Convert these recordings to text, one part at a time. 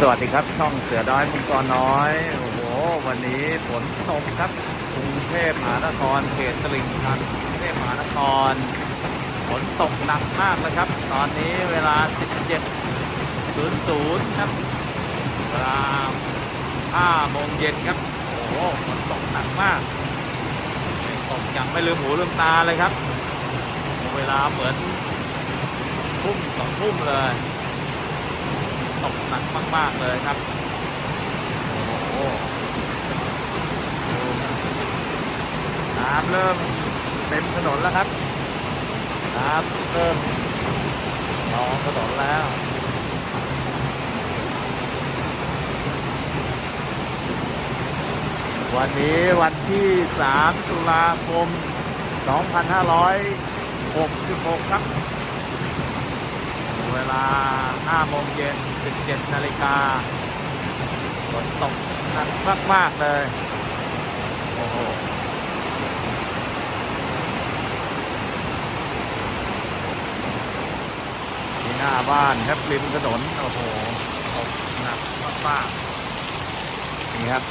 สวัสดีครับ ช่องเสือด้อยมังกรน้อย โอ้โห วันนี้ฝนตกครับกรุงเทพมหานครเขตตลิ่งชันกรุงเทพมหานครฝนตกหนักมากเลยครับ ตอนนี้เวลา 17.00 ครับเวลา5โมงเย็นครับ โอ้โหฝนตกหนักมากตกอย่างไม่ลืมหูลืมตาเลยครับ เวลาเหมือนทุ่มสองทุ่มเลย ตกหนักมาก ๆ เลยครับโอ้โหน้ำเริ่มเต็มถนนแล้วครับ น้ำเริ่มนองถนนแล้ววันนี้วันที่ 3 ตุลาคม 2566 ครับ เวลา5โมงเย็น17นาฬิกาฝนตกหนักมาก ๆ เลย โอ้โหที่หน้าบ้านครับริมถนนโอ้โหตกหนักมากๆนี่ครับ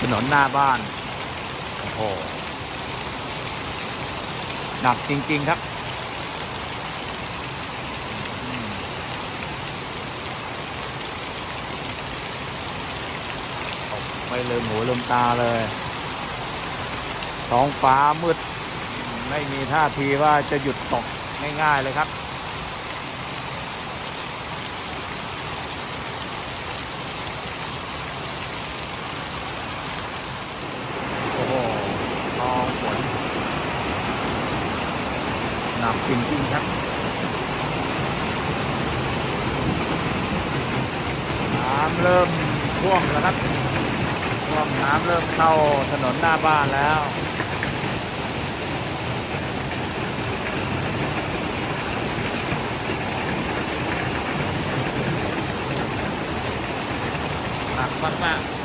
ถนนหน้าบ้าน โอ้โหหนักจริง ๆ ครับ ไม่ลืมหูลืมตาเลย ท้องฟ้ามืด ไม่มีท่าทีว่าจะหยุดตกง่ายๆเลยครับ โอ้โหทองฝนหนักจริงๆครับน้ำเริ่มท่วมแล้วครับ ท่วมน้ำเริ่มเข้าถนนหน้าบ้านแล้วหนักมากๆ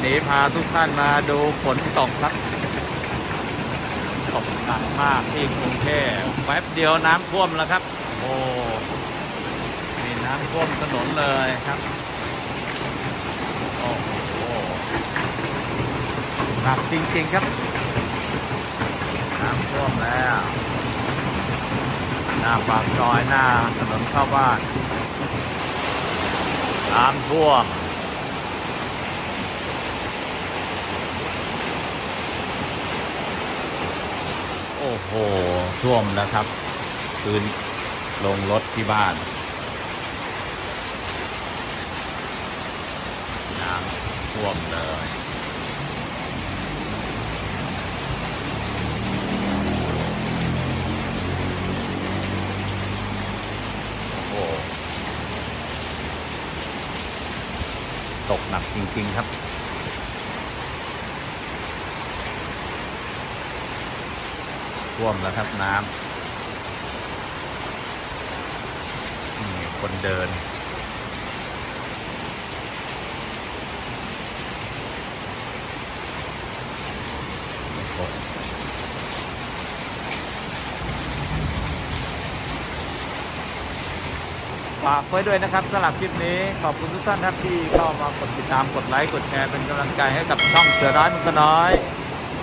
นนี้พาทุกท่านมาดูฝนตกครับตกหนักมากที่กรุงเทพแป๊บเดียวน้ำท่วมแล้วครับ โอ้นี่น้ำท่วมถนนเลยครับโอ้โหหนักจริงๆครับ น้ำท่วมแล้ว หน้าปากซอยหน้าถนนเข้าบ้านน้ำท่วม อ้โห ท่วมแล้วครับ คืนลงรถที่บ้านน้ำท่วมเลยโอ้โหตกหนักจริง ๆ ครับ ท่วมแล้วครับน้ำนี่คนเดิน ฝากไว้ด้วยนะครับสำหรับคลิปนี้ ขอบคุณทุกท่านครับที่เข้ามากดติดตามกดไลค์ กดแชร์เป็นกำลังใจให้กับช่องเสือร้อยมันก็น้อย